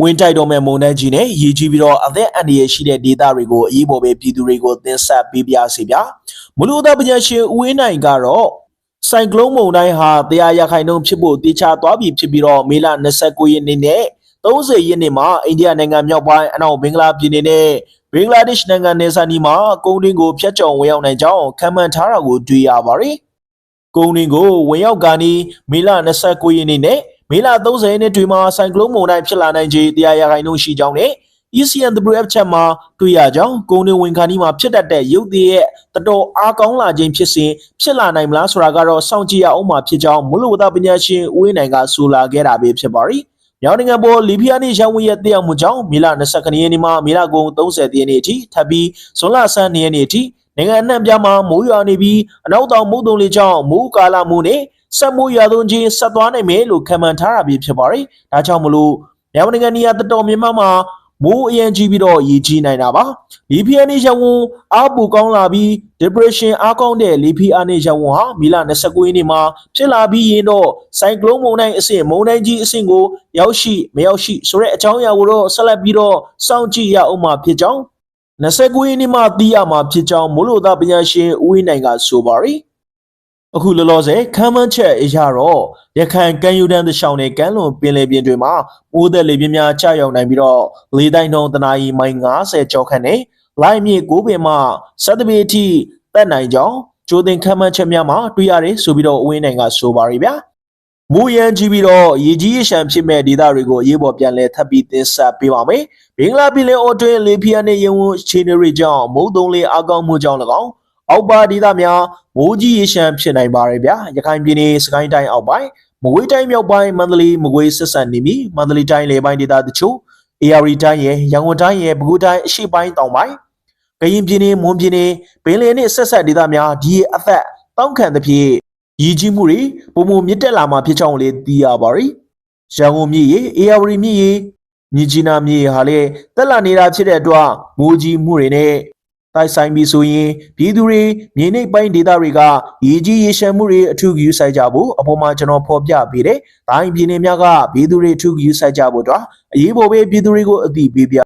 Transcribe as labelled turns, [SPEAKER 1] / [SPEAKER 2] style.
[SPEAKER 1] ဝင်တိုက်တော်မဲ့မုန်တိုင်းကြီးနဲ့ရည်ကြီးပြီးတော့အသက်အန္တရာယ်ရှိတဲ့ဒေသတွေကိုအရေးပေါ်ပဲပြည်သူတွေကိုသင်ဆက်ပေးပြစီဗျာမလူသားပညာရှင်ဦးဝင်းနိုင်ကတော့ဆိုင်ကလုန်းမုန်တိုင်းဟာတရားရခိုင်နှုန်းဖြစ်ဖို့တေချာသွားပြီဖြစ်ပြီးတော့မေလ29ရက်နေ့နဲ့30ရက်နေ့မှာအိန္ဒိယနိုင်ငံမြောက်ပိုင်းအနောက်ဘင်္ဂလားပြည်နယ်နဲ့ဘင်္ဂလားဒေ့ရှ်နိုင်ငံနယ်စပ်နီးမှာကုန်းတွင်းကိုဖျက်ချော်ဝင်ရောက်နိုင်ကြောင်းခံမှန်းထားတာကိုတွေ့ရပါတယ်။ကုန်းတွင်းကိုဝင်ရောက်ကာနီမေလ29ရက်နေ့နဲ့ မေလ30ရက်နေ့တွင်မှာဆိုင်ကလုန်းမုန်တိုင်းဖြစ်လာနိုင်ခြေတရားရခိုင်နှုန်းရှိကြောင်းနဲ့ ECNWF ချက်မှာတွေ့ရကြောင်းကုန်းတွင်းဝင်ခါနီးမှာဖြစ်တတ်တဲ့ရုပ်တရက်ရဲ့တတော်အားကောင်းလာခြင်းဖြစ်စဉ်ဖြစ်လာနိုင်မလားဆိုတာကတော့စောင့်ကြည့်ရအောင်မှာဖြစ်ကြောင်းမလို့ဝသပညာရှင်ဦးဝင်းနိုင်ကဆိုလာခဲ့တာပဲဖြစ်ပါရီ။မြောင်နိုင်ငံပေါ်လီဘီယာနဲ့ရန်ဝေရဲ့တရားမှုကြောင့်မေလ29ရက်နေ့မှမေလကုန်30ရက်နေ့အထိထပ်ပြီးဇွန်လ12ရက်နေ့အထိနိုင်ငံအနှံ့ပြားမှာမိုးရွာနေပြီးအနောက်တောင်မုတ်တုံလေးကြောင့်မိုးကာလမှုနဲ့ ဆက်မိုးရွာသွန်းခြင်းဆက်သွားနိုင်မယ်လို့ခံမှန်းထားတာပဲဖြစ်ပါရီ။ဒါကြောင့်မလို့မြောင်နိုင်ငံနေရာတတော်မြန်မာမှာမိုးအရင်ကြီးပြီးတော့ရည်ကြီးနိုင်တာပါလီဖီယာနေရဝွန်အားပူကောင်းလာပြီး depression အားကောင်းတဲ့လီဖီယာနေရဝွန်ဟာမီလာ29ရက်နေ့မှာဖြစ်လာပြီးရင်တော့ဆိုင်ကလုန်းမုန်တိုင်းအဆင့်မုန်တိုင်းကြီးအဆင့်ကိုရောက်ရှိမရောက်ရှိဆိုတဲ့အကြောင်းအရာကိုတော့ဆက်လက်ပြီးတော့စောင့်ကြည့်ရအောင်မှာဖြစ်ကြောင်း29ရက်နေ့မှာသိရမှာဖြစ်ကြောင်းမိုးလေဝသပညာရှင်ဦးဝင်းနိုင်ကဆိုပါရီ အခုလောလောဆယ်ခမ်းမန်းချက်အရာတော့ရခိုင်ကမ်းယူတန်းသရှောင်းနဲ့ကမ်းလွန်ပင်လယ်ပြင်တွေမှာပိုးသက်လေပြင်းများကျရောက်နိုင်ပြီးတော့လေတိုင်းနှုန်းတနာရီမိုင်90ကျော်ခန့်နဲ့လိုင်းမြေ9ပင်မှစက်တပေအထိတက်နိုင်ကြောင်းကြိုတင်ခမ်းမန်းချက်များမှာတွေ့ရတယ်ဆိုပြီးတော့အဝင်းနိုင်ကဆိုပါရဗျာမူရန်ကြည့်ပြီးတော့ရေကြီးရေရှမ်းဖြစ်မဲ့ဒေသတွေကိုအရေးပေါ်ပြန်လည်ထပ်ပြီးတင်ဆက်ပေးပါမယ်ဘင်္ဂလားပြည်လယ်အော်တွင်လေဖီယာနဲ့ရေဝန်ခြေနေရီကြောင့်မုတ်သုံးလေးအကောင်းမှုကြောင့်၎င်း အောက်ပါဒေသများမိုးကြီးရေရှမ်းဖြစ်နိုင်ပါတယ်ဗျာရခိုင်ပြည်နယ်စကိုင်းတိုင်းအောက်ပိုင်းမကွေးတိုင်းမြောက်ပိုင်းမန္တလေးမကွေးဆက်ဆက်နေပြီမန္တလေးတိုင်းလေပိုင်းဒေသတချို့ AR တိုင်းရဲ့ရန်ကုန်တိုင်းရဲ့ပဲခူးတိုင်းအရှေ့ပိုင်းတောင်ပိုင်းကရင်ပြည်နယ်မွန်ပြည်နယ်ပင်လယ်နှင့်ဆက်ဆက်ဒေသများဒီအသက်တောင်းခံသဖြင့်ရည်ကြီးမှုတွေပုံမမြင့်တက်လာမှာဖြစ်ကြောင်းလည်းသိရပါရီရန်ကုန်မြို့ရဲ့ AR မြို့ရဲ့မြကြီးနားမြို့ရဲ့ဟာလည်းတက်လာနေတာဖြစ်တဲ့အတွက်မိုးကြီးမှုတွေနဲ့ တိုက်ဆိုင်ပြီးဆိုရင်ပြည်သူတွေမြေနိမ့်ပိုင်းဒေသတွေကရေကြီးရေရှမ်းမှုတွေအထူးဂရုစိုက်ကြဖို့အပေါ်မှာကျွန်တော်ဖော်ပြပေးတယ်။တိုင်းပြည်နယ်များကပြည်သူတွေအထူးဂရုစိုက်ကြဖို့အတွက်အရေးပေါ်ပဲပြည်သူတွေကိုအသိပေးပြ